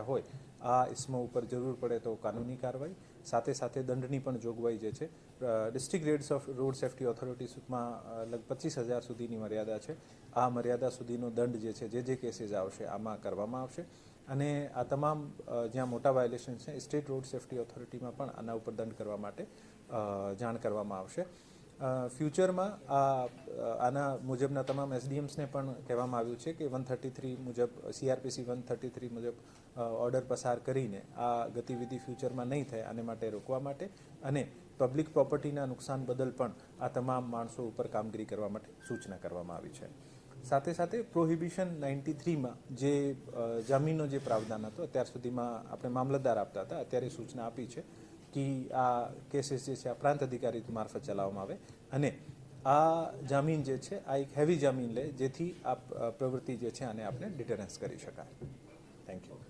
હોય, આ ઇસમો ઉપર જરૂર પડે તો કાનૂની કાર્યવાહી. સાથે સાથે દંડની પણ જોગવાઈ જે છે district roads of road safety ઓથોરિટીઝમાં લગભગ પચીસ હજાર સુધીની મર્યાદા છે. આ મર્યાદા સુધીનો દંડ જે છે, જે જે કેસીસ આવશે, આમાં કરવામાં આવશે. અને આ તમામ જ્યાં મોટા વાયોલેશન છે સ્ટેટ રોડ સેફ્ટી ઓથોરિટીમાં પણ આના ઉપર દંડ કરવા માટે જાણ કરવામાં આવશે. ફ્યુચરમાં આ આના મુજબના તમામ એસડીએમ્સને પણ કહેવામાં આવ્યું છે કે વન થર્ટી થ્રી મુજબ સીઆરપીસી વન થર્ટી થ્રી મુજબ ઓર્ડર પસાર કરીને આ ગતિવિધિ ફ્યુચરમાં નહીં થાય આને માટે રોકવા માટે અને પબ્લિક પ્રોપર્ટીના નુકસાન બદલ પણ આ તમામ માણસો ઉપર કામગીરી કરવા માટે સૂચના કરવામાં આવી છે. સાથે સાથે પ્રોહિબિશન નાઇન્ટી થ્રીમાં જે જમીનનો જે પ્રાવધાન હતો, અત્યાર સુધીમાં આપણે મામલતદાર આપતા હતા, અત્યારે સૂચના આપી છે. કે આ કેસીસ જે છે, આ પ્રાંત અધિકારી મારફત ચલાવવામાં આવે. અને આ જામીન જે છે, આ એક હેવી જામીન લે, જેથી આ પ્રવૃત્તિ જે છે, આને આપણે ડિટરન્સ કરી શકાય. Thank you